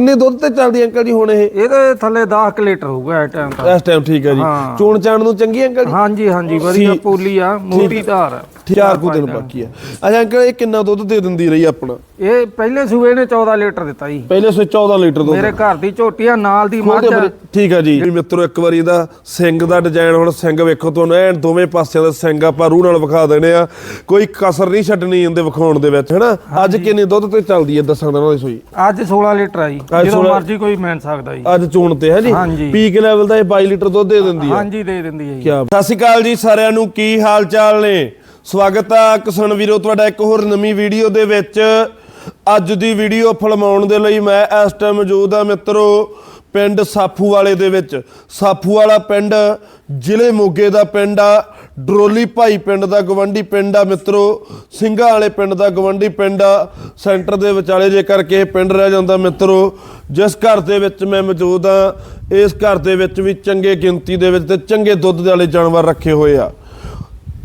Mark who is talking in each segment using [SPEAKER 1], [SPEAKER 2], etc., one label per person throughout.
[SPEAKER 1] ਕਿੰਨੇ ਦੁੱਧ ਤੇ ਚੱਲਦੀ ਅੰਕਲ ਜੀ ਹੁਣ ਇਹ?
[SPEAKER 2] ਇਹਦੇ ਥੱਲੇ 10 ਕੁ ਲੀਟਰ ਹੋਊਗਾ ਇਸ ਟਾਈਮ ਤਾਂ।
[SPEAKER 1] ਇਸ ਟਾਈਮ ਠੀਕ ਹੈ ਜੀ।
[SPEAKER 2] ਹਾਂ।
[SPEAKER 1] ਚੂਣ ਚਾਣ ਨੂੰ ਚੰਗੀ ਅੰਕਲ ਜੀ?
[SPEAKER 2] ਹਾਂਜੀ ਹਾਂਜੀ ਵਧੀਆ ਪੋਲੀ ਆ ਮੋਟੀ ਧਾਰ। ਆ।
[SPEAKER 1] ਚਾਰ ਕੁ ਦਿਨ ਬਾਕੀ ਆ। ਅੱਛਾ ਅੰਕਲ ਇਹ ਕਿੰਨਾ ਦੁੱਧ ਦੇ ਦਿੰਦੀ ਰਹੀ ਆਪਣਾ?
[SPEAKER 2] ਇਹ ਪਹਿਲੇ ਸੂਏ ਨੇ 14 ਲੀਟਰ ਦਿੱਤਾ ਜੀ।
[SPEAKER 1] ਪਹਿਲੇ ਸੇ 14 ਲੀਟਰ ਦੁੱਧ।
[SPEAKER 2] ਮੇਰੇ ਘਰ ਦੀ ਝੋਟੀ ਆ ਨਾਲ ਦੀ ਮੱਝ। ਆ।
[SPEAKER 1] ਠੀਕ ਆ ਜੀ। ਜੀ ਮਿੱਤਰੋ ਇੱਕ ਵਾਰੀ ਇਹਦਾ ਸਿੰਘ ਦਾ ਡਿਜ਼ਾਈਨ ਹੁਣ ਸਿੰਘ ਵੇਖੋ ਤੁਹਾਨੂੰ ਐਨ ਦੋਵੇਂ ਪਾਸਿਆਂ ਦਾ ਸਿੰਘ ਆਪਾਂ ਰੂਹ ਨਾਲ ਵਿਖਾ ਦੇਣੇ ਆ। ਕੋਈ ਕਸਰ ਨਹੀਂ ਛੱਡਣੀ ਇਹਦੇ ਵਿਖਾਉਣ ਦੇ ਵਿੱਚ ਹੈਨਾ? ਅੱਜ ਕਿੰਨੇ ਦੁੱਧ ਤੇ ਚੱਲਦੀ ਹੈ ਦੱਸਾਂ ਦਿਨਾਂ ਦੀ ਸੂਈ?
[SPEAKER 2] ਅੱਜ 16 ਲੀਟਰ ਆ ਜੀ। ਜਦੋਂ
[SPEAKER 1] 16
[SPEAKER 2] ਮਰਜ਼ੀ ਕੋਈ ਮਿਲ ਸਕਦਾ ਜੀ।
[SPEAKER 1] ਅੱਜ ਚੂਣ ਤੇ ਹੈ ਜੀ।
[SPEAKER 2] ਹਾਂਜੀ।
[SPEAKER 1] ਪੀਕ ਲੈਵਲ ਦਾ ਇਹ 22 ਲੀਟਰ ਦੁੱਧ ਦੇ ਦਿੰਦੀ ਹੈ
[SPEAKER 2] ਹਾਂਜੀ ਦੇ ਦਿੰਦੀ ਹੈ ਜੀ।
[SPEAKER 1] ਕਿਆ ਸਤਿ ਸ਼੍ਰੀ ਅਕਾਲ ਜੀ ਸਾਰਿਆਂ ਨੂੰ ਕੀ ਹਾਲ ਚਾਲ ਨੇ? ਸਵਾਗਤ ਆ ਕਿਸਾਨ ਵੀਰੋ ਤੁਹਾਡਾ ਇੱਕ ਹੋਰ ਨਵੀਂ ਵੀਡੀਓ ਦੇ ਵਿੱਚ। ਅੱਜ ਦੀ ਵੀਡੀਓ ਫਿਲਮਾਉਣ ਦੇ ਲਈ ਮੈਂ ਇਸ ਟਾਈਮ ਮੌਜੂਦ ਆ ਮਿੱਤਰੋ। ਪਿੰਡ ਸਾਫੂ ਵਾਲੇ ਦੇ ਵਿੱਚ। ਸਾਫੂ ਵਾਲਾ ਪਿੰਡ, ਜ਼ਿਲ੍ਹੇ ਮੋਗੇ ਦਾ ਪਿੰਡ ਆ। ਡਰੋਲੀ ਭਾਈ ਪਿੰਡ ਦਾ ਗਵੰਡੀ ਪਿੰਡ ਆ ਮਿੱਤਰੋ। ਸਿੰਘਾਂ ਵਾਲੇ ਪਿੰਡ ਦਾ ਗਵੰਡੀ ਪਿੰਡ ਆ। ਸੈਂਟਰ ਦੇ ਵਿਚਾਲੇ ਜੇਕਰ ਕਿਸੇ ਪਿੰਡ ਰਹਿ ਜਾਂਦਾ ਮਿੱਤਰੋ, ਜਿਸ ਘਰ ਦੇ ਵਿੱਚ ਮੈਂ ਮੌਜੂਦ ਆ, ਇਸ ਘਰ ਦੇ ਵਿੱਚ ਵੀ ਚੰਗੇ ਗਿਣਤੀ ਦੇ ਵਿੱਚ ਤੇ ਚੰਗੇ ਦੁੱਧ ਵਾਲੇ ਜਾਨਵਰ ਰੱਖੇ ਹੋਏ ਆ।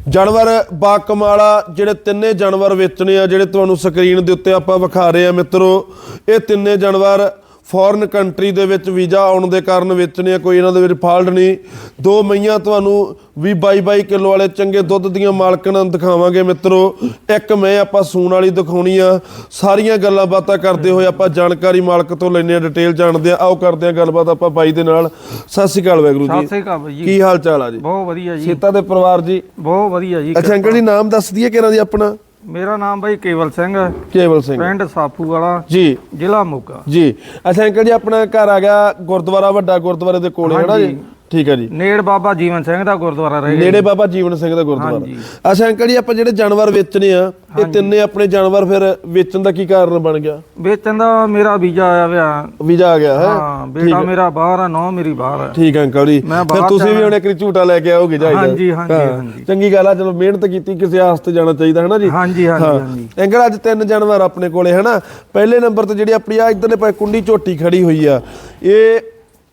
[SPEAKER 1] ਜਾਨਵਰ ਬਾ ਕਮਾਲਾ ਜਿਹੜੇ ਤਿੰਨੇ ਜਾਨਵਰ ਵੇਚਣੇ ਆ, ਜਿਹੜੇ ਤੁਹਾਨੂੰ ਸਕਰੀਨ ਦੇ ਉੱਤੇ ਆਪਾਂ ਵਿਖਾ ਰਹੇ ਆ ਮਿੱਤਰੋ, ਇਹ ਤਿੰਨੇ ਜਾਨਵਰ ਫੋਰਨ ਕੰਟਰੀ ਦੇ ਵਿੱਚ ਵੀਜ਼ਾ ਆਉਣ ਦੇ ਕਾਰਨ ਵੇਚਣੇ ਕੋਈ ਇਹਨਾਂ ਦੇ ਵਿੱਚ ਫਾਲਟ ਨਹੀਂ। ਦੋ ਮਈਆਂ ਤੁਹਾਨੂੰ ਵੀ 22 22 ਕਿਲੋ ਵਾਲੇ ਚੰਗੇ ਦੁੱਧ ਦੀਆਂ ਮਾਲਕਣਾਂ ਦਿਖਾਵਾਂਗੇ ਮਿੱਤਰੋ। ਇੱਕ ਮੈਂ ਆਪਾਂ ਸੂਣ ਵਾਲੀ ਦਿਖਾਉਣੀ ਆ। ਸਾਰੀਆਂ ਗੱਲਾਂ ਬਾਤਾਂ ਕਰਦੇ ਹੋਏ ਆਪਾਂ ਜਾਣਕਾਰੀ ਮਾਲਕ ਤੋਂ ਲੈਣੇ ਆ ਡਿਟੇਲ ਜਾਣਦੇ ਆ ਆਓ ਕਰਦੇ ਆ ਗੱਲਬਾਤ ਆਪਾਂ ਬਾਈ ਦੇ ਨਾਲ। ਸਤਿ ਸ਼੍ਰੀ ਅਕਾਲ ਵੈਗਰੂ
[SPEAKER 2] ਸਤਿ
[SPEAKER 1] ਜੀ
[SPEAKER 2] ਸ੍ਰੀ ਅਕਾਲ ਜੀ।
[SPEAKER 1] ਕੀ ਹਾਲ ਚਾਲ ਆ ਜੀ?
[SPEAKER 2] ਬਹੁਤ ਵਧੀਆ ਜੀ।
[SPEAKER 1] ਸੀਤਾ ਦੇ ਪਰਿਵਾਰ ਜੀ।
[SPEAKER 2] ਬਹੁਤ ਵਧੀਆ ਜੀ।
[SPEAKER 1] ਅੱਛਾ ਅੰਕਲ ਜੀ ਨਾਮ ਦੱਸ ਦਈਏ ਕਿਹਨਾਂ ਦੀ ਆਪਣਾ?
[SPEAKER 2] ਮੇਰਾ ਨਾਮ ਬਾਈ ਕੇਵਲ ਸਿੰਘ ਹੈ,
[SPEAKER 1] ਕੇਵਲ ਸਿੰਘ।
[SPEAKER 2] ਪਿੰਡ ਸਾਫੂ ਵਾਲਾ
[SPEAKER 1] ਜੀ।
[SPEAKER 2] ਜ਼ਿਲ੍ਹਾ ਮੋਗਾ।
[SPEAKER 1] ਜੀ। ਅੱਛਾ ਅੰਕਲ ਜੀ ਆਪਣਾ ਘਰ ਆ ਗਿਆ ਗੁਰਦੁਆਰਾ ਵੱਡਾ ਗੁਰਦੁਆਰੇ ਦੇ ਕੋਲੇ ਨਾ ਜੀ। ਠੀਕ ਹੈ ਜੀ।
[SPEAKER 2] ਨੇੜ ਬਾਬਾ ਜੀਵਨ ਸਿੰਘ ਦਾ ਗੁਰਦੁਆਰਾ ਰਹੇ
[SPEAKER 1] ਨੇੜੇ ਬਾਬਾ ਜੀਵਨ ਸਿੰਘ ਦਾ ਗੁਰਦੁਆਰਾ। ਅੱਛਾ ਅੰਕਲ ਜੀ ਆਪਾਂ ਜਿਹੜੇ ਜਾਨਵਰ ਵੇਚਣੇ ਆ ਇਹ ਤਿੰਨੇ ਆਪਣੇ ਜਾਨਵਰ ਫਿਰ ਵੇਚਣ ਦਾ ਕੀ ਕਾਰਨ ਬਣ ਗਿਆ?
[SPEAKER 2] ਵੇਚਣ ਦਾ ਮੇਰਾ ਵੀਜ਼ਾ ਆਇਆ ਵਿਆ
[SPEAKER 1] ਵੀਜ਼ਾ ਆ ਗਿਆ ਹੈ?
[SPEAKER 2] ਹਾਂ ਬੇਟਾ ਮੇਰਾ ਬਾਹਰ ਆ ਨੌ ਮੇਰੀ ਬਾਹਰ ਆ।
[SPEAKER 1] ਠੀਕ ਹੈ ਅੰਕਲ ਜੀ। ਫਿਰ ਤੁਸੀਂ ਵੀ। ਹੁਣ ਇੱਕ ਝੂਟਾ ਲੈ ਕੇ ਆਓਗੇ ਜਾਈਦਾ
[SPEAKER 2] ਹਾਂਜੀ, ਹਾਂਜੀ,
[SPEAKER 1] ਹਾਂ।
[SPEAKER 2] ਹਾਂਜੀ।
[SPEAKER 1] ਚੰਗੀ ਗੱਲ ਆ ਚਲੋ ਮਿਹਨਤ ਕੀਤੀ ਕਿਸੇ ਆਸਤੇ ਜਾਣਾ ਚਾਹੀਦਾ ਹੈ ਨਾ ਜੀ?
[SPEAKER 2] ਹਾਂਜੀ ਹਾਂਜੀ
[SPEAKER 1] ਹਾਂ।
[SPEAKER 2] ਹਾਂਜੀ।
[SPEAKER 1] ਅੰਕਲ ਅੱਜ ਤਿੰਨ ਜਾਨਵਰ ਆਪਣੇ ਕੋਲੇ ਹਨਾ ਪਹਿਲੇ ਨੰਬਰ ਤੇ ਜਿਹੜੀ ਆਪਣੀ ਆ ਇਧਰਲੇ ਪਾਸੇ ਕੁੰਡੀ ਝੋਟੀ ਖੜੀ ਹੋਈ ਆ। ਇਹ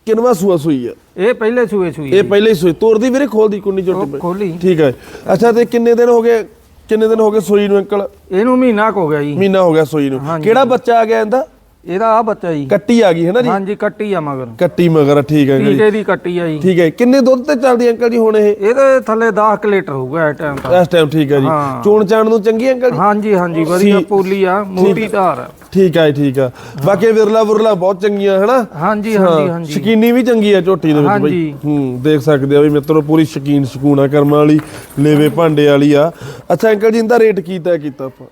[SPEAKER 1] ਕਿੰਨਵਾ ਸੂਆ ਸੂਈ ਆ?
[SPEAKER 2] ਇਹ ਪਹਿਲੇ ਸੂਏ ਸੂਈ
[SPEAKER 1] ਇਹ ਪਹਿਲੇ ਹੀ ਸੂਈ ਤੋੜਦੀ ਵੀਰੇ ਖੋਲਦੀ ਝੋਟੀ ਪਈ।
[SPEAKER 2] ਖੋਲੀ।
[SPEAKER 1] ਠੀਕ ਹੈ ਅੱਛਾ ਤੇ ਕਿੰਨੇ ਦਿਨ ਹੋ ਗਏ ਕਿੰਨੇ ਦਿਨ ਹੋ ਗਏ ਸੂਈ ਨੂੰ ਅੰਕਲ?
[SPEAKER 2] ਇਹਨੂੰ ਮਹੀਨਾ ਕੁ ਹੋ ਗਿਆ ਜੀ।
[SPEAKER 1] ਮਹੀਨਾ ਹੋ ਗਿਆ ਸੂਈ ਨੂੰ।
[SPEAKER 2] ਹਾਂਜੀ।
[SPEAKER 1] ਕਿਹੜਾ ਬੱਚਾ ਆ ਗਿਆ ਇਹਦਾ?
[SPEAKER 2] ਇਹਦਾ ਆ ਬੱਚਾ ਜੀ।
[SPEAKER 1] ਕੱਟੀ ਆ ਗਈ ਹੈ ਨਾ ਜੀ?
[SPEAKER 2] ਹਾਂਜੀ ਕੱਟੀ ਆ ਮਗਰ।
[SPEAKER 1] ਕੱਟੀ ਮਗਰ ਠੀਕ ਹੈ ਜੀ।
[SPEAKER 2] ਟੀਕੇ ਦੀ ਕੱਟੀ ਆ ਜੀ।
[SPEAKER 1] ਠੀਕ ਹੈ ਕਿੰਨੇ ਦੁੱਧ ਤੇ ਚੱਲਦੀ ਅੰਕਲ ਜੀ ਹੁਣ ਇਹ?
[SPEAKER 2] ਇਹਦੇ ਥੱਲੇ 10 ਕੁ ਲੀਟਰ ਹੋਊਗਾ ਇਸ ਟਾਈਮ ਤਾਂ।
[SPEAKER 1] ਇਸ ਟਾਈਮ ਠੀਕ ਹੈ ਜੀ।
[SPEAKER 2] ਹਾਂ।
[SPEAKER 1] ਚੋਣ ਚਾਣ ਨੂੰ ਚੰਗੀ ਅੰਕਲ ਜੀ?
[SPEAKER 2] ਹਾਂਜੀ ਹਾਂਜੀ ਵਧੀਆ ਪੋਲੀ ਆ ਮੋਟੀ ਧਾਰ ਆ।
[SPEAKER 1] ਠੀਕ ਹੈ ਜੀ, ਠੀਕ ਆ ਬਾਕੀ ਵਿਰਲਾ ਵਿਰਲਾ ਬਹੁਤ ਚੰਗੀਆਂ ਹਨਾ?
[SPEAKER 2] ਹਾਂਜੀ ਹਾਂਜੀ ਹਾਂਜੀ।
[SPEAKER 1] ਸ਼ਕੀਨੀ ਵੀ ਚੰਗੀ ਆ ਝੋਟੀ ਦੇ ਵਿੱਚ ਬਈ।
[SPEAKER 2] ਹਾਂਜੀ।
[SPEAKER 1] ਹੂੰ ਦੇਖ ਸਕਦੇ ਆ ਵੀ ਮਿੱਤਰੋ ਪੂਰੀ ਸ਼ਕੀਨ ਸ਼ਕੂਨਾ ਕਰਮਾਂ ਵਾਲੀ ਲੇਵੇ ਭਾਂਡੇ ਵਾਲੀ ਆ। ਅੱਛਾ ਅੰਕਲ ਜੀ ਇਹਦਾ ਰੇਟ ਕੀ ਤੈਅ ਕੀਤਾ ਆਪਾਂ?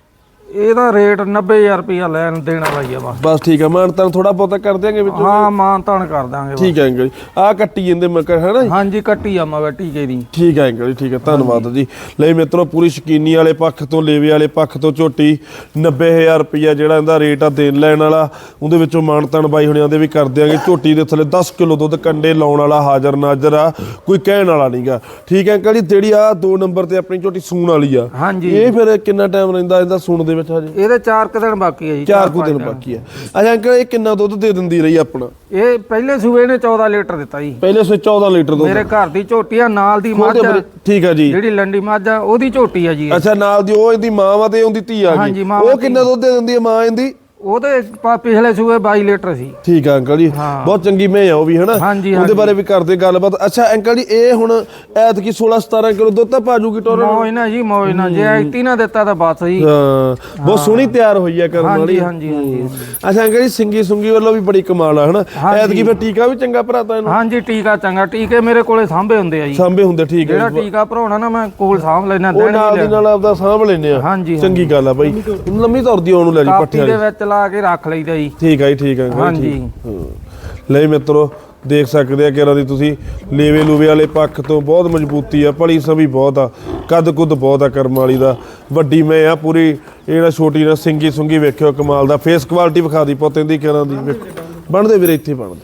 [SPEAKER 2] ਇਹਦਾ ਰੇਟ 90000 ਰੁਪਇਆ ਲੈਣ ਦੇਣ ਵਾਲਾ ਹੀ ਆ ਬਸ।
[SPEAKER 1] ਬਸ ਠੀਕ ਆ ਮਾਨ ਤਾਂ ਥੋੜਾ ਬਹੁਤਾ ਕਰ ਦਿਆਂਗੇ ਵਿੱਚੋਂ।
[SPEAKER 2] ਹਾਂ ਮਾਨ ਤਾਨ ਕਰ ਦਾਂਗੇ ਬਸ।
[SPEAKER 1] ਠੀਕ ਹੈ ਅੰਕਲ ਜੀ। ਆ ਕੱਟੀ ਜਾਂਦੇ ਮੱਕਰ ਹਨਾ ਜੀ?
[SPEAKER 2] ਹਾਂਜੀ ਕੱਟੀ ਆ ਮਗਰ ਟੀਕੇ ਦੀ।
[SPEAKER 1] ਠੀਕ ਹੈ ਅੰਕਲ ਜੀ ਠੀਕ ਹੈ ਧੰਨਵਾਦ ਜੀ। ਲਈ ਮਿੱਤਰੋ ਪੂਰੀ ਸ਼ਕੀਨੀ ਵਾਲੇ ਪੱਖ ਤੋਂ ਲੇਵੇ ਵਾਲੇ ਪੱਖ ਤੋਂ ਝੋਟੀ 90000 ਰੁਪਇਆ ਜਿਹੜਾ ਇਹਦਾ ਰੇਟ ਆ ਦੇਣ ਲੈਣ ਵਾਲਾ। ਉਹਦੇ ਵਿੱਚੋਂ ਮਾਨਤਨ ਬਾਈ ਹੁਣਿਆਂ ਦੇ ਵੀ ਕਰ ਦਿਆਂਗੇ। ਝੋਟੀ ਦੇ ਥੱਲੇ 10 ਕਿਲੋ ਦੁੱਧ ਕੰਡੇ ਲਾਉਣ ਵਾਲਾ ਹਾਜ਼ਰ ਨਾਜ਼ਰ ਆ। ਕੋਈ ਕਹਿਣ ਵਾਲਾ ਨਹੀਂਗਾ ਠੀਕ ਹੈ ਅੰਕਲ ਜੀ ਜਿਹੜੀ ਆ ਦੋ ਨੰਬਰ ਤੇ ਆਪਣੀ ਝੋਟੀ ਸੂਣ ਵਾਲੀ ਆ।
[SPEAKER 2] ਹਾਂਜੀ।
[SPEAKER 1] ਇਹ ਫਿਰ ਕਿੰਨਾ ਟਾਈਮ ਰਹਿੰਦਾ ਇਹਦਾ ਸੂਣ ਦੇ ਵਿੱਚ? ਹਜੇ
[SPEAKER 2] ਇਹਦੇ 4 ਕੁ ਦਿਨ ਬਾਕੀ ਆ ਜੀ
[SPEAKER 1] ਚਾਰ ਕੁ ਦਿਨ ਬਾਕੀ ਆ। ਅੱਛਾ ਅੰਕਲ ਇਹ ਕਿੰਨਾ ਦੁੱਧ ਦੇ ਦਿੰਦੀ ਰਹੀ ਆਪਣਾ?
[SPEAKER 2] ਇਹ ਪਹਿਲੇ ਸੂਏ ਨੇ 14 ਲੀਟਰ ਦਿੱਤਾ ਜੀ।
[SPEAKER 1] ਪਹਿਲੇ ਸੇ 14 ਲੀਟਰ ਦੁੱਧ।
[SPEAKER 2] ਮੇਰੇ ਘਰ ਦੀ ਝੋਟੀ ਆ ਨਾਲ ਦੀ ਮੱਝ ਆ,
[SPEAKER 1] ਠੀਕ ਹੈ ਜੀ।
[SPEAKER 2] ਜਿਹੜੀ ਲੰਡੀ ਮੱਝ ਆ ਉਹਦੀ ਝੋਟੀ ਆ ਜੀ ਇਹ।
[SPEAKER 1] ਅੱਛਾ ਨਾਲ ਦੀ ਉਹ ਇਹਦੀ ਮਾਂ ਵਾ ਤੇ ਉਹਦੀ ਧੀ ਆ
[SPEAKER 2] ਹਾਂਜੀ,
[SPEAKER 1] ਗਈ
[SPEAKER 2] ਮਾਂ
[SPEAKER 1] ਉਹ
[SPEAKER 2] ਵਾ
[SPEAKER 1] ਕਿੰਨਾ ਦੁੱਧ ਦੇ ਦਿੰਦੀ ਹੈ ਮਾਂ ਇਹਦੀ?
[SPEAKER 2] ਉਹਦੇ ਪ- ਪਿਛਲੇ ਸੂਏ 22 ਲੀਟਰ ਸੀ।
[SPEAKER 1] ਠੀਕ ਆ ਅੰਕਲ ਜੀ। ਬਹੁਤ ਚੰਗੀ ਮੈਂ ਆ ਉਹ ਵੀ ਹਨਾ?
[SPEAKER 2] ਹਾਂਜੀ,
[SPEAKER 1] ਉਹਦੇ
[SPEAKER 2] ਹਾਂਜੀ।
[SPEAKER 1] ਬਾਰੇ ਵੀ ਕਰਦੇ ਗੱਲਬਾਤ। ਅੱਛਾ ਅੰਕਲ ਜੀ ਇਹ ਹੁਣ ਐਤਕੀ 16 17 ਕਿਲੋ ਦੁੱਧ ਤਾਂ ਪਾਜੂਗੀ ਟੋਰਨ
[SPEAKER 2] ਮੌਜ ਨਾ ਜੀ ਮੌਜ ਨਾ। ਜੇ ਐਤੀ ਨਾ ਦਿੱਤਾ ਤਾਂ ਬਸ ਜੀ।
[SPEAKER 1] ਹਾਂ ਬਹੁਤ ਸੋਹਣੀ ਤਿਆਰ ਹੋਈ ਆ ਕਰਨ ਵਾਲੀ।
[SPEAKER 2] ਹਾਂਜੀ ਹਾਂਜੀ ਹਾਂਜੀ
[SPEAKER 1] ਅੱਛਾ ਅੰਕਲ ਜੀ ਸਿੰਗੀ ਸੁੰਗੀ ਵੱਲੋਂ ਵੀ ਬੜੀ ਕਮਾਲ ਆ ਹਨਾ?
[SPEAKER 2] ਹਾਂਜੀ।
[SPEAKER 1] ਐਤਕੀ ਫਿਰ ਟੀਕਾ ਵੀ ਚੰਗਾ ਭਰਾਤਾ ਇਹਨੂੰ?
[SPEAKER 2] ਹਾਂਜੀ ਟੀਕਾ ਚੰਗਾ। ਟੀਕੇ ਮੇਰੇ ਕੋਲੇ ਸਾਂਭੇ ਹੁੰਦੇ ਆ ਜੀ।
[SPEAKER 1] ਸਾਂਭੇ ਹੁੰਦੇ ਠੀਕ ਹੈ
[SPEAKER 2] ਜਿਹੜਾ ਟੀਕਾ ਭਰਾਉਣਾ ਨਾ ਮੈਂ ਕੋਲ ਸਾਂਭ ਲੈਣਾ
[SPEAKER 1] ਉਹ
[SPEAKER 2] ਦਿਨ
[SPEAKER 1] ਨਾਲ ਦੀ ਨਾਲ ਆਪਦਾ ਸਾਂਭ ਲੈਨੇ ਆ।
[SPEAKER 2] ਹਾਂਜੀ
[SPEAKER 1] ਚੰਗੀ ਗੱਲ ਆ ਬਾਈ। ਲੰਮੀ ਤੁਰਦੀ ਉਹਨੂੰ ਲੈ ਜੀ
[SPEAKER 2] ਕਾਪੀ
[SPEAKER 1] ਪੱਠੇ
[SPEAKER 2] ਦੇ ਵਿੱਚ ਲਾ ਕੇ ਰੱਖ ਲਈਦਾ ਜੀ।
[SPEAKER 1] ਠੀਕ ਆ ਜੀ ਠੀਕ ਆ ਅੰਕਲ ਜੀ,
[SPEAKER 2] ਹਾਂਜੀ।
[SPEAKER 1] ਠੀਕ। ਹਾਂ। ਲੈ ਮਿੱਤਰੋ ਦੇਖ ਸਕਦੇ ਆ ਕਿਹੜਾ ਦੀ ਤੁਸੀਂ ਲੇਵੇ ਲੂਵੇ ਵਾਲੇ ਪੱਖ ਤੋਂ ਬਹੁਤ ਮਜ਼ਬੂਤੀ ਆ ਭਲੀ ਸਭੀ ਬਹੁਤ ਆ ਕੱਦ ਕੁੱਦ ਬਹੁਤ ਆ ਕਰਮ ਵਾਲੀ ਦਾ। ਵੱਡੀ ਮੈਂ ਆ ਪੂਰੀ ਇਹ ਜਿਹੜਾ ਛੋਟੀ ਨਾ ਸਿੰਗੀ ਸੁੰਗੀ ਵੇਖਿਓ ਕਮਾਲ ਦਾ। ਫੇਸ ਕੁਆਲਿਟੀ ਵਿਖਾ ਦੀ ਪੁੱਤ ਦੀ ਕਿਹਨਾਂ ਦੀ ਵੇਖੋ। ਬਣਦੇ ਵੀਰੇ ਇੱਥੇ ਬਣਦੇ।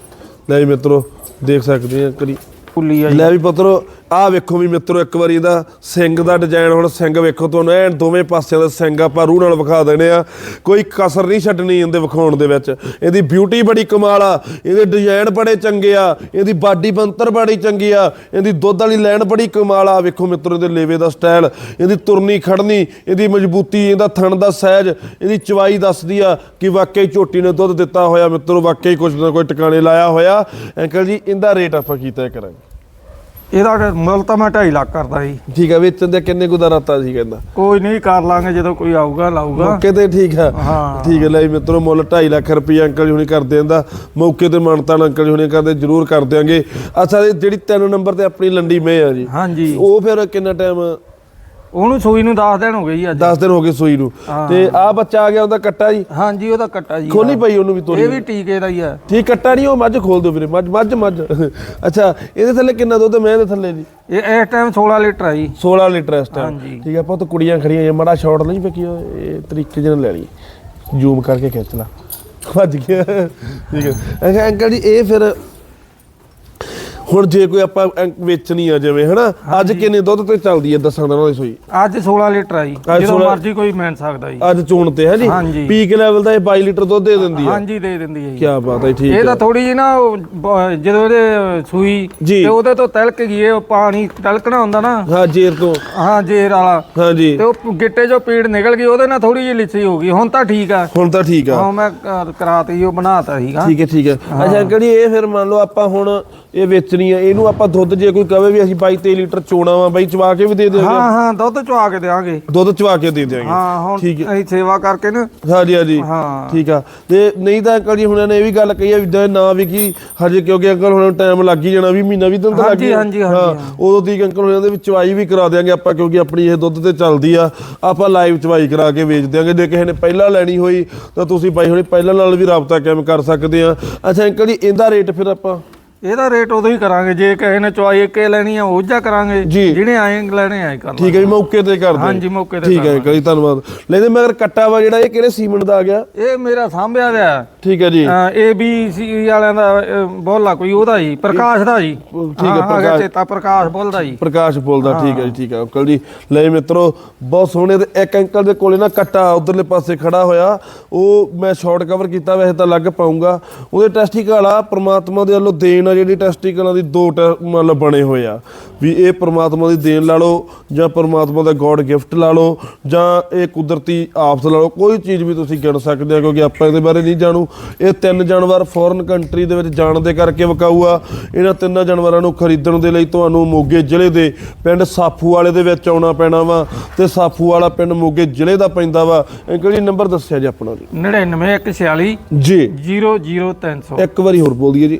[SPEAKER 1] ਲੈ ਜੀ ਮਿੱਤਰੋ ਦੇਖ ਸਕਦੇ ਆ ਕਰੀ।
[SPEAKER 2] ਪੁੱਲੀ ਆ ਜੀ।
[SPEAKER 1] ਲੈ ਵੀ ਪੁੱਤਰੋ ਆਹ ਵੇਖੋ ਵੀ ਮਿੱਤਰੋ, ਇੱਕ ਵਾਰੀ ਇਹਦਾ ਸਿੰਘ ਦਾ ਡਿਜ਼ਾਈਨ ਹੁਣ ਸਿੰਘ ਵੇਖੋ ਤੁਹਾਨੂੰ, ਐਨ ਦੋਵੇਂ ਪਾਸਿਆਂ ਦਾ ਸਿੰਘ ਆਪਾਂ ਰੂਹ ਨਾਲ ਵਿਖਾ ਦੇਣੇ ਆ। ਕੋਈ ਕਸਰ ਨਹੀਂ ਛੱਡਣੀ ਇਹਦੇ ਵਿਖਾਉਣ ਦੇ ਵਿੱਚ। ਇਹਦੀ ਬਿਊਟੀ ਬੜੀ ਕਮਾਲ ਆ, ਇਹਦੇ ਡਿਜ਼ਾਈਨ ਬੜੇ ਚੰਗੇ ਆ, ਇਹਦੀ ਬਾਡੀ ਬੰਤਰ ਬੜੀ ਚੰਗੀ ਆ, ਇਹਦੀ ਦੁੱਧ ਵਾਲੀ ਲੈਣ ਬੜੀ ਕਮਾਲ ਆ। ਵੇਖੋ ਮਿੱਤਰੋ, ਇਹਦੇ ਲੇਵੇ ਦਾ ਸਟਾਈਲ ਇਹਦੀ ਤੁਰਨੀ ਖੜਨੀ, ਇਹਦੀ ਮਜ਼ਬੂਤੀ, ਇਹਦਾ ਥਣ ਦਾ ਸਾਈਜ਼ ਇਹਦੀ ਚਵਾਈ ਦੱਸਦੀ ਆ ਕਿ ਵਾਕਈ ਝੋਟੀ ਨੇ ਦੁੱਧ ਦਿੱਤਾ ਹੋਇਆ। ਮਿੱਤਰੋ, ਵਾਕਈ ਕੁਝ ਨਾ ਕੋਈ ਟਿਕਾਣੇ ਲਾਇਆ ਹੋਇਆ। ਅੰਕਲ ਜੀ, ਇਹਦਾ ਰੇਟ ਆਪਾਂ ਕੀਤਾ ਕਰਾਂਗੇ?
[SPEAKER 2] ਇਹਦਾ ਕਿ ਮੁੱਲ ਤਾਂ ਮੈਂ 2.5 ਲੱਖ ਕਰਦਾ ਜੀ
[SPEAKER 1] ਠੀਕ ਆ ਵੇਚਣ ਦੇ ਕਿੰਨੇ ਗੁਦਾ ਰਾਤਾ ਸੀ ਕਹਿੰਦਾ?
[SPEAKER 2] ਕੋਈ ਨਹੀਂ ਕਰ ਲਾਂਗੇ ਜਦੋਂ ਕੋਈ ਆਊਗਾ ਲਾਊਗਾ।
[SPEAKER 1] ਮੌਕੇ ਤੇ ਠੀਕ ਆ।
[SPEAKER 2] ਹਾਂ।
[SPEAKER 1] ਠੀਕ ਹੈ ਲੈ ਜੀ ਮਿੱਤਰੋ ਮੁੱਲ 2.5 ਲੱਖ ਰੁਪਏ ਅੰਕਲ ਜੀ ਹੁਣੀ ਕਰ ਦਿੰਦਾ। ਮੌਕੇ ਤੇ ਮਾਨਤਾਨ ਅੰਕਲ ਜੀ ਹੁਣੀ ਕਰਦੇ ਜਰੂਰ ਕਰ ਦਿਆਂਗੇ। ਅੱਛਾ ਇਹ ਜਿਹੜੀ 3 ਨੰਬਰ ਤੇ ਆਪਣੀ ਲੰਡੀ ਮੇ ਆ ਜੀ।
[SPEAKER 2] ਹਾਂਜੀ।
[SPEAKER 1] ਉਹ ਫਿਰ ਕਿੰਨਾ ਟਾਈਮ
[SPEAKER 2] ਉਹਨੂੰ ਸੂਈ ਨੂੰ 10 ਦਿਨ ਹੋ ਗਏ ਜੀ ਅੱਜ।
[SPEAKER 1] 10 ਦਿਨ ਹੋ ਗਏ ਸੂਈ ਨੂੰ। ਤੇ ਆ ਬੱਚਾ ਆ ਗਿਆ ਉਹਦਾ ਕੱਟਾ ਜੀ।
[SPEAKER 2] ਹਾਂਜੀ ਉਹਦਾ ਕੱਟਾ ਜੀ
[SPEAKER 1] ਖੋਲੀ ਪਈ ਉਹਨੂੰ ਵੀ ਤੋਰੀ
[SPEAKER 2] ਇਹ ਵੀ ਟੀਕੇ ਦਾ ਹੀ ਆ।
[SPEAKER 1] ਠੀਕ ਕੱਟਾ ਨਹੀਂ ਉਹ ਮੱਝ ਖੋਲ ਦਿਓ ਵੀਰੇ ਮੱਝ ਮੱਝ ਮੱਝ। ਅੱਛਾ ਇਹਦੇ ਥੱਲੇ ਕਿੰਨਾ ਦੁੱਧ ਮੈਂ ਇਹਦੇ ਥੱਲੇ ਜੀ
[SPEAKER 2] ਇਹ ਇਸ ਟਾਈਮ 16 ਲੀਟਰ ਆ ਜੀ।
[SPEAKER 1] 16 ਲੀਟਰ ਇਸ ਟਾਈਮ
[SPEAKER 2] ਹਾਂਜੀ।
[SPEAKER 1] ਠੀਕ ਹੈ ਆਪਾਂ ਤਾਂ ਕੁੜੀਆਂ ਖੜੀਆਂ ਜੇ ਮੜਾ ਸ਼ਾਟ ਨਹੀਂ ਪਕੀ ਇਹ ਤਰੀਕੇ ਜਿਹੇ ਨਾਲ ਲੈ ਲਈ ਜ਼ੂਮ ਕਰਕੇ ਖਿੱਚ ਲਾ। ਭੱਜ ਗਿਆ। ਠੀਕ ਹੈ ਅੰਕਲ ਜੀ ਇਹ ਫਿਰ ਹੁਣ ਜੇ ਕੋਈ ਆਪਾਂ ਵੇਚਣੀ ਆ ਜਿਵੇਂ ਹਨਾ? ਅੱਜ ਕਿੰਨੇ ਦੁੱਧ ਤੇ ਚੱਲਦੀ ਹੈ ਦੱਸਾਂ ਦਿਨਾਂ ਦੀ ਸੋਈ?
[SPEAKER 2] ਅੱਜ 16 ਲੀਟਰ ਆ ਜੀ।
[SPEAKER 1] ਅੱਜ
[SPEAKER 2] ਜਦੋਂ
[SPEAKER 1] 16
[SPEAKER 2] ਮਰਜ਼ੀ ਕੋਈ ਮਿਲ ਸਕਦਾ ਜੀ।
[SPEAKER 1] ਅੱਜ ਚੋਣ ਤੇ ਹੈ ਜੀ?
[SPEAKER 2] ਹਾਂਜੀ।
[SPEAKER 1] ਪੀਕ ਲੈਵਲ ਦਾ ਇਹ 22 ਲੀਟਰ ਦੁੱਧ ਦੇ ਦਿੰਦੀ ਹੈ
[SPEAKER 2] ਹਾਂਜੀ ਦੇ ਦਿੰਦੀ ਹੈ ਜੀ।
[SPEAKER 1] ਕੀ ਬਾਤ ਹੈ ਠੀਕ
[SPEAKER 2] ਇਹ
[SPEAKER 1] ਹੈ
[SPEAKER 2] ਤਾਂ ਥੋੜੀ ਜੀ ਨਾ ਉਹ ਬ- ਜਦੋਂ ਇਹਦੇ ਸੂਈ
[SPEAKER 1] ਜੀ।
[SPEAKER 2] ਤੇ ਉਹਦੇ ਤੋਂ ਤਿਲਕ ਗਈ ਇਹ ਉਹ ਪਾਣੀ ਤਿਲਕਣਾ ਹੁੰਦਾ ਨਾ।
[SPEAKER 1] ਹਾਂ ਜੇਰ ਤੋਂ।
[SPEAKER 2] ਹਾਂ ਜੇਰ ਵਾਲਾ।
[SPEAKER 1] ਹਾਂ ਜੀ
[SPEAKER 2] ਤੇ ਉਹ ਗਿੱਟੇ ਜੋ ਪੀੜ ਨਿਕਲ ਗਈ ਉਹਦੇ ਨਾਲ ਥੋੜੀ ਜਿਹੀ ਲਿੱਸੀ ਹੋ ਗਈ। ਹੁਣ ਤਾਂ ਠੀਕ ਆ।
[SPEAKER 1] ਹੁਣ ਤਾਂ ਠੀਕ ਆ।
[SPEAKER 2] ਹਾਂ ਮੈਂ ਕ- ਕਰਾਤੀ ਉਹ ਬਣਾਤਾ ਸੀਗਾ।
[SPEAKER 1] ਠੀਕ ਹੈ ਠੀਕ ਹੈ। ਅੱਛਾ ਅੰਕਲ ਜੀ ਇਹ ਫਿਰ ਮੰਨ ਲਓ ਆਪਾਂ ਹੁਣ ਇਹ ਵੇਚਣੀ ਆ ਇਹਨੂੰ ਆਪਾਂ ਦੁੱਧ ਜੇ ਕੋਈ ਕਵੇ ਵੀ ਅਸੀਂ 22 23 ਲੀਟਰ ਚੋਣਾ ਵਾ ਬਾਈ ਚਵਾ ਕੇ ਵੀ ਦੇ ਦਿਆਂਗੇ
[SPEAKER 2] ਹਾਂ ਹਾਂ ਦੁੱਧ ਚਵਾ ਕੇ ਦੇਵਾਂਗੇ
[SPEAKER 1] ਦੁੱਧ ਚਵਾ ਕੇ ਦੇ ਦਿਆਂਗੇ।
[SPEAKER 2] ਹਾਂ ਹੁਣ
[SPEAKER 1] ਠੀਕ
[SPEAKER 2] ਅਸੀਂ ਸੇਵਾ ਕਰਕੇ ਨਾ।
[SPEAKER 1] ਹਾਂਜੀ ਹਾਂਜੀ।
[SPEAKER 2] ਹਾਂ।
[SPEAKER 1] ਠੀਕ ਆ। ਤੇ ਨਹੀਂ ਤਾਂ ਅੰਕਲ ਜੀ ਹੁਣਾਂ ਨੇ ਇਹ ਵੀ ਗੱਲ ਕਹੀ ਆ ਵੀ ਨਾ ਵਿਕੀ ਹਜੇ ਕਿਉਂਕਿ ਅੰਕਲ ਹੁਣਾਂ ਨੂੰ ਟਾਈਮ ਲੱਗ ਹੀ ਜਾਣਾ ਵੀ ਮਹੀਨਾ ਵੀ ਦਿਨ ਤਾਂ ਲੱਗ ਹੀ।
[SPEAKER 2] ਹਾਂਜੀ,
[SPEAKER 1] ਹਾਂ ਉਦੋਂ ਤੀਕ ਅੰਕਲ ਹੁਣਾਂ ਦੇ ਵਿੱਚ ਚਵਾਈ ਵੀ ਕਰਾ ਦਿਆਂਗੇ ਆਪਾਂ ਕਿਉਂਕਿ ਆਪਣੀ ਇਹ ਦੁੱਧ ਤੇ ਚੱਲਦੀ ਆ। ਆਪਾਂ ਲਾਈਵ ਚਵਾਈ ਕਰਾ ਕੇ ਵੇਚ ਦਿਆਂਗੇ। ਜੇ ਕਿਸੇ ਨੇ ਪਹਿਲਾਂ ਲੈਣੀ ਹੋਈ ਤਾਂ ਤੁਸੀਂ ਬਾਈ ਹੁਣੇ ਪਹਿਲਾਂ ਨਾਲ ਵੀ ਰਾਬਤਾ ਕਾਇਮ ਕਰ ਸਕਦੇ ਆ। ਅੱਛਾ ਅੰਕਲ ਜੀ ਇਹਦਾ ਰੇਟ ਫਿਰ ਆਪਾਂ?
[SPEAKER 2] ਇਹਦਾ ਰੇਟ ਉਦੋਂ ਹੀ ਕਰਾਂਗੇ ਜੇ ਕਿਸੇ ਨੇ ਚਵਾਈ ਇੱਕੇ ਲੈਣੀ ਆ ਉਹ ਜਾ ਕਰਾਂਗੇ।
[SPEAKER 1] ਜੀ।
[SPEAKER 2] ਜਿਹਨੇ ਆਏ ਲੈਣੇ ਆਏ ਕਰ
[SPEAKER 1] ਠੀਕ ਹੈ ਜੀ ਮੌਕੇ ਤੇ ਕਰ ਦਿਓ
[SPEAKER 2] ਹਾਂਜੀ, ਮੌਕੇ ਤੇ
[SPEAKER 1] ਠੀਕ ਹੈ ਕਈ ਧੰਨਵਾਦ। ਲੈਦੇ ਮਗਰ ਕੱਟਾ ਵਾ ਜਿਹੜਾ ਇਹ ਕਿਹੜੇ ਸੀਮੈਂਟ ਦਾ ਆ ਗਿਆ?
[SPEAKER 2] ਇਹ ਮੇਰਾ ਸਾਂਭਿਆ ਦਾ
[SPEAKER 1] ਠੀਕ ਹੈ ਜੀ।
[SPEAKER 2] ਏ ਬੀ ਸੀ ਵਾਲਿਆਂ ਦਾ ਅਹ, ਬੋਲਾ ਕੋਈ ਉਹਦਾ ਜੀ ਪ੍ਰਕਾਸ਼ ਦਾ ਜੀ।
[SPEAKER 1] ਠੀਕ ਹੈ, ਪ੍ਰਕਾਸ਼।
[SPEAKER 2] ਚੇਤਾ ਪ੍ਰਕਾਸ਼ ਬੋਲਦਾ ਜੀ।
[SPEAKER 1] ਪ੍ਰਕਾਸ਼ ਬੋਲਦਾ ਠੀਕ ਹੈ ਜੀ ਠੀਕ ਹੈ ਅੰਕਲ ਜੀ। ਲੈ ਮਿੱਤਰੋ ਬਹੁਤ ਸੋਹਣੇ ਤੇ ਇੱਕ ਅੰਕਲ ਦੇ ਕੋਲੇ ਨਾ ਕੱਟਾ ਉਧਰਲੇ ਪਾਸੇ ਖੜਾ ਹੋਇਆ। ਉਹ ਮੈਂ ਸ਼ਾਰਟ ਕਵਰ ਕੀਤਾ ਵੈਸੇ ਤਾਂ ਲੱਗ ਪਾਉਂਗਾ ਉਹਦੇ ਟੈਸਟੀਕਲ ਆ ਪ੍ਰਮਾਤਮਾ ਦੇ ਵੱਲੋਂ ਦੇਣ ਆ ਜਿਹੜੀ ਟੈਸਟੀਕਲਾਂ ਦੀ ਦੋ ਮਤਲਬ ਬਣੇ ਹੋਏ ਆ। ਵੀ ਇਹ ਪ੍ਰਮਾਤਮਾ ਦੀ ਦੇਣ ਲਾ ਲਓ ਜਾਂ ਪ੍ਰਮਾਤਮਾ ਦਾ ਗੋਡ ਗਿਫਟ ਲਾ ਲਓ ਜਾਂ ਇਹ ਕੁਦਰਤੀ ਆਫਤ ਲਾ ਲਓ ਕੋਈ ਚੀਜ਼ ਵੀ ਤੁਸੀਂ ਗਿਣ ਸਕਦੇ ਆ ਕਿਉਂਕਿ ਆਪਾਂ ਇਹਦੇ ਬਾਰੇ ਨਹੀਂ ਜਾਣੂ। ਇਹ ਤਿੰਨ ਜਾਨਵਰ ਫੋਰਨ ਕੰਟਰੀ ਦੇ ਵਿੱਚ ਜਾਣ ਦੇ ਕਰਕੇ ਵਿਕਾਊ ਆ ਇਹਨਾਂ ਤਿੰਨਾਂ ਜਾਨਵਰਾਂ ਨੂੰ ਖਰੀਦਣ ਦੇ ਲਈ ਤੁਹਾਨੂੰ ਮੋਗੇ ਜ਼ਿਲ੍ਹੇ ਦੇ ਪਿੰਡ ਸਾਫੂ ਵਾਲੇ ਦੇ ਵਿੱਚ ਆਉਣਾ ਪੈਣਾ ਵਾ ਤੇ ਸਾਫੂ ਵਾਲਾ ਪਿੰਡ ਮੋਗੇ ਜ਼ਿਲ੍ਹੇ ਦਾ ਪੈਂਦਾ ਵਾ। ਅੰਕਲ ਜੀ ਨੰਬਰ ਦੱਸਿਆ ਜੀ ਆਪਣਾ ਜੀ।
[SPEAKER 2] 99146
[SPEAKER 1] ਜੀ।
[SPEAKER 2] 00300
[SPEAKER 1] ਇੱਕ ਵਾਰੀ ਹੋਰ ਬੋਲ ਦਈਏ ਜੀ।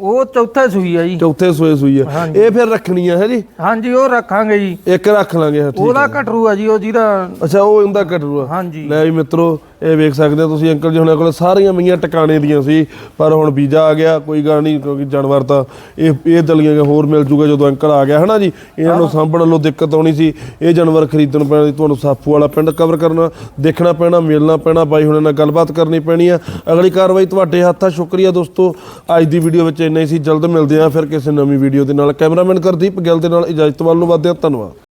[SPEAKER 2] ਉਹ ਚੌਥਾ ਸੂਈ ਆ ਜੀ।
[SPEAKER 1] ਚੌਥੇ ਸੂਏ ਸੂਈ ਆ।
[SPEAKER 2] ਹਾਂਜੀ।
[SPEAKER 1] ਇਹ ਫਿਰ ਰੱਖਣੀ ਆ ਹੈ ਜੀ?
[SPEAKER 2] ਹਾਂਜੀ ਉਹ ਰੱਖਾਂਗੇ ਜੀ।
[SPEAKER 1] ਇੱਕ ਰੱਖ ਲਾਂਗੇ ਹਾਂ, ਠੀਕ
[SPEAKER 2] ਉਹਦਾ ਕਟਰੂ ਆ ਜੀ ਉਹ ਜਿਹਦਾ
[SPEAKER 1] ਅੱਛਾ ਉਹ ਇਹਦਾ ਕਟਰੂ ਆ।
[SPEAKER 2] ਹਾਂਜੀ।
[SPEAKER 1] ਲੈ ਵੀ ਮਿੱਤਰੋ ਇਹ ਵੇਖ ਸਕਦੇ ਹੋ ਤੁਸੀਂ ਅੰਕਲ ਜੀ ਹੁਣਾਂ ਕੋਲ ਸਾਰੀਆਂ ਮਈਆਂ ਟਿਕਾਣੇ ਦੀਆਂ ਸੀ ਪਰ ਹੁਣ ਵੀਜ਼ਾ ਆ ਗਿਆ ਕੋਈ ਗੱਲ ਨਹੀਂ ਕਿਉਂਕਿ ਜਾਨਵਰ ਤਾਂ ਇਹ ਇਹ ਦਲੀਆਂ ਹੋਰ ਮਿਲ ਜੂਗਾ ਜਦੋਂ ਅੰਕਲ ਆ ਗਿਆ ਹਨਾ ਜੀ? ਇਹਨਾਂ ਨੂੰ ਸਾਂਭਣ ਨੂੰ ਦਿੱਕਤ ਆਉਣੀ ਸੀ ਇਹ ਜਾਨਵਰ ਖਰੀਦਣ ਪੈਣਾ ਤੁਹਾਨੂੰ ਸਾਫੂ ਵਾਲਾ ਪਿੰਡ ਕਵਰ ਕਰਨਾ ਦੇਖਣਾ ਪੈਣਾ ਮਿਲਣਾ ਪੈਣਾ ਬਾਈ ਹੁਣਾਂ ਨਾਲ ਗੱਲਬਾਤ ਕਰਨੀ ਪੈਣੀ ਆ। ਅਗਲੀ ਕਾਰਵਾਈ ਤੁਹਾਡੇ ਹੱਥ ਆ ਸ਼ੁਕਰੀਆ ਦੋਸਤੋ। ਅੱਜ ਦੀ ਵੀਡੀਓ ਵਿੱਚ ਇੰਨਾ ਹੀ ਸੀ ਜਲਦ ਮਿਲਦੇ ਆ ਫਿਰ ਕਿਸੇ ਨਵੀਂ ਵੀਡੀਓ ਦੇ ਨਾਲ। ਕੈਮਰਾਮੈਨ ਕਰਦੀਪ ਗਿੱਲ ਦੇ ਨਾਲ ਇਜਾਜ਼ਤ ਵੱਲ ਨੂੰ ਵਧਦੇ ਆ ਧੰਨਵਾਦ।